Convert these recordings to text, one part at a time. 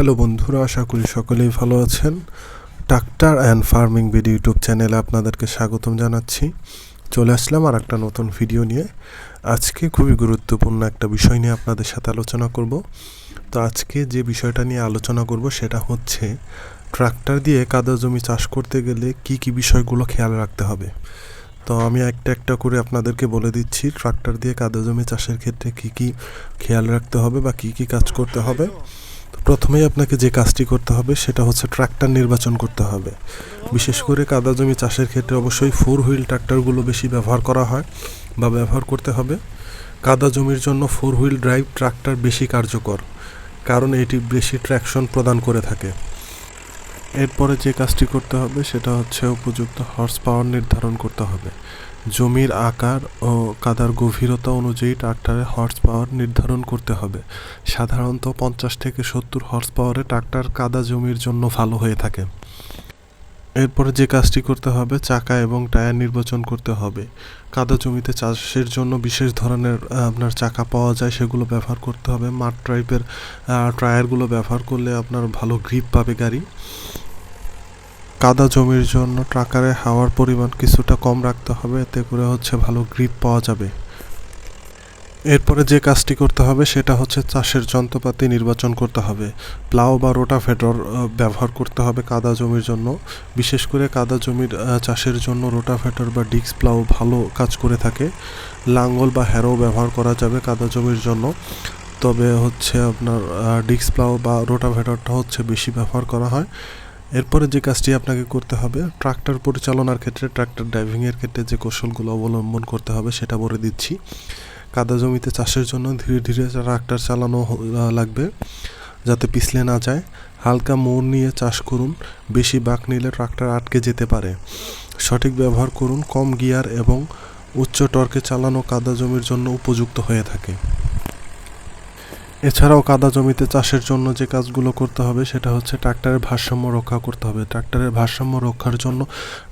Hello বন্ধুরা, আশা করি সকলেই ভালো আছেন। Tractor and farming video YouTube চ্যানেলে আপনাদেরকে স্বাগতম জানাচ্ছি। চলে আসলাম আর একটা নতুন ভিডিও নিয়ে। আজকে খুবই গুরুত্বপূর্ণ একটা বিষয় নিয়ে আপনাদের সাথে আলোচনা করব। তো আজকে যে বিষয়টা নিয়ে আলোচনা করব সেটা হচ্ছে, ট্রাক্টর দিয়ে কাদা জমি চাষ করতে গেলে কি কি বিষয়গুলো খেয়াল রাখতে হবে? তো আমি একটা একটা করে আপনাদেরকে বলে দিচ্ছি, ট্রাক্টর দিয়ে কাদা জমি চাষের ক্ষেত্রে কি কি খেয়াল রাখতে হবে বা কি কি কাজ করতে হবে। প্রথমেই আপনাকে যে কাজটি করতে হবে সেটা হচ্ছে ট্রাক্টর নির্বাচন করতে হবে। বিশেষ করে কাদা জমি চাষের ক্ষেত্রে অবশ্যই ফোর হুইল ট্রাক্টরগুলো বেশি ব্যবহার করা হয় বা ব্যবহার করতে হবে। কাদা জমির জন্য ফোর হুইল ড্রাইভ ট্রাক্টর বেশি কার্যকর, কারণ এটি বেশি ট্র্যাকশন প্রদান করে থাকে। এরপরে যে কাজটি করতে হবে সেটা হচ্ছে উপযুক্ত হর্স পাওয়ার নির্ধারণ করতে হবে। জমির আকার ও কাদার গভীরতা অনুযায়ী ট্রাক্টরে হর্স পাওয়ার নির্ধারণ করতে হবে। সাধারণত পঞ্চাশ থেকে সত্তর হর্স পাওয়ারে ট্রাক্টর কাদা জমির জন্য ভালো হয়ে থাকে। এরপরে যে কাজটি করতে হবে, চাকা এবং টায়ার নির্বাচন করতে হবে। কাদা জমিতে চাষের জন্য বিশেষ ধরনের আপনার চাকা পাওয়া যায়, সেগুলো ব্যবহার করতে হবে। মাঠ টাইপের টায়ারগুলো ব্যবহার করলে আপনার ভালো গ্রিপ পাবে গাড়ি। কাদা জমির জন্য ট্রাকারে হাওয়ার পরিমাণ কিছুটা কম রাখতে হবে, এতে করে হচ্ছে ভালো গ্রিপ পাওয়া যাবে। এরপরে যে কাজটি করতে হবে সেটা হচ্ছে চাষের যন্ত্রপাতি নির্বাচন করতে হবে। প্লাও বা রোটাভেটর ব্যবহার করতে হবে কাদা জমির জন্য। বিশেষ করে কাদা জমির চাষের জন্য রোটাভেটর বা ডিক্স প্লাও ভালো কাজ করে থাকে। লাঙ্গল বা হ্যারো ব্যবহার করা যাবে কাদা জমির জন্য। তবে হচ্ছে আপনার ডিক্স প্লাও বা রোটাভেটরটা হচ্ছে বেশি ব্যবহার করা হয়। এরপরে যে কাজটি আপনাকে করতে হবে, ট্রাক্টর পরিচালনার ক্ষেত্রে ট্রাক্টর ড্রাইভিংয়ের ক্ষেত্রে যে কৌশলগুলো অবলম্বন করতে হবে সেটা বলে দিচ্ছি। কাদা জমিতে চাষের জন্য ধীরে ধীরে ট্রাক্টর চালানো লাগবে, যাতে পিছলে না যায়। হালকা মোড় নিয়ে চাষ করুন, বেশি বাঁক নিলে ট্রাক্টর আটকে যেতে পারে। সঠিক ব্যবহার করুন, কম গিয়ার এবং উচ্চ টর্কে চালানো কাদা জমির জন্য উপযুক্ত হয়ে থাকে। এছাড়াও কাদা জমিতে চাষের জন্য যে কাজগুলো করতে হবে, সেটা হচ্ছে ট্রাক্টরের ভারসাম্য রক্ষা করতে হবে। ট্রাক্টরের ভারসাম্য রক্ষার জন্য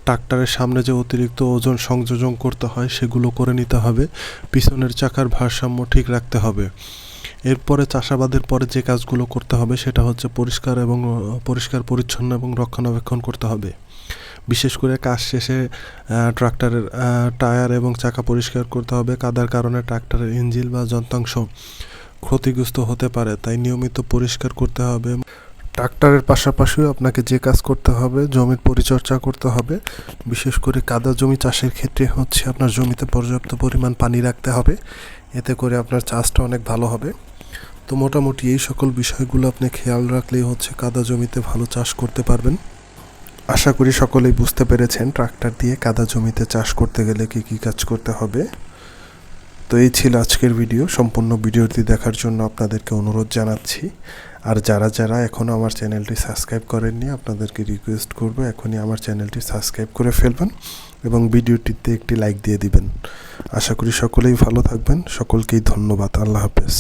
ট্রাক্টরের সামনে যে অতিরিক্ত ওজন সংযোজন করতে হয়, সেগুলো করে নিতে হবে। পিছনের চাকার ভারসাম্য ঠিক রাখতে হবে। এরপরে চাষাবাদের পরে যে কাজগুলো করতে হবে, সেটা হচ্ছে পরিষ্কার এবং, পরিষ্কার, পরিচ্ছন্ন এবং রক্ষণাবেক্ষণ করতে হবে। বিশেষ করে কাজ শেষে ট্রাক্টরের টায়ার এবং চাকা পরিষ্কার করতে হবে। কাদার কারণে ট্রাক্টরের ইঞ্জিল বা যন্ত্রাংশ ক্ষতিগ্রস্ত হতে পারে, তাই নিয়মিত পরিষ্কার করতে হবে। ট্রাক্টরের পাশাপাশিও আপনাকে যে কাজ করতে হবে, জমির পরিচর্যা করতে হবে। বিশেষ করে কাদা জমি চাষের ক্ষেত্রে হচ্ছে আপনার জমিতে পর্যাপ্ত পরিমাণ পানি রাখতে হবে। এতে করে আপনার চাষটা অনেক ভালো হবে। তো মোটামুটি এই সকল বিষয়গুলো আপনি খেয়াল রাখলেই হচ্ছে কাদা জমিতে ভালো চাষ করতে পারবেন। আশা করি সকলেই বুঝতে পেরেছেন, ট্রাক্টর দিয়ে কাদা জমিতে চাষ করতে গেলে কি কি কাজ করতে হবে। তো এই ছিল আজকের ভিডিও সম্পূর্ণ ভিডিওটি দেখার জন্য আপনাদেরকে অনুরোধ জানাচ্ছি। আর যারা যারা এখনও আমার চ্যানেলটি সাবস্ক্রাইব করেননি, আপনাদেরকে রিকোয়েস্ট করব এখনই আমার চ্যানেলটি সাবস্ক্রাইব করে ফেলবেন এবং ভিডিওটিতে একটি লাইক দিয়ে দিবেন। আশা করি সকলেই ভালো থাকবেন। সকলকেই ধন্যবাদ। আল্লাহ হাফেজ।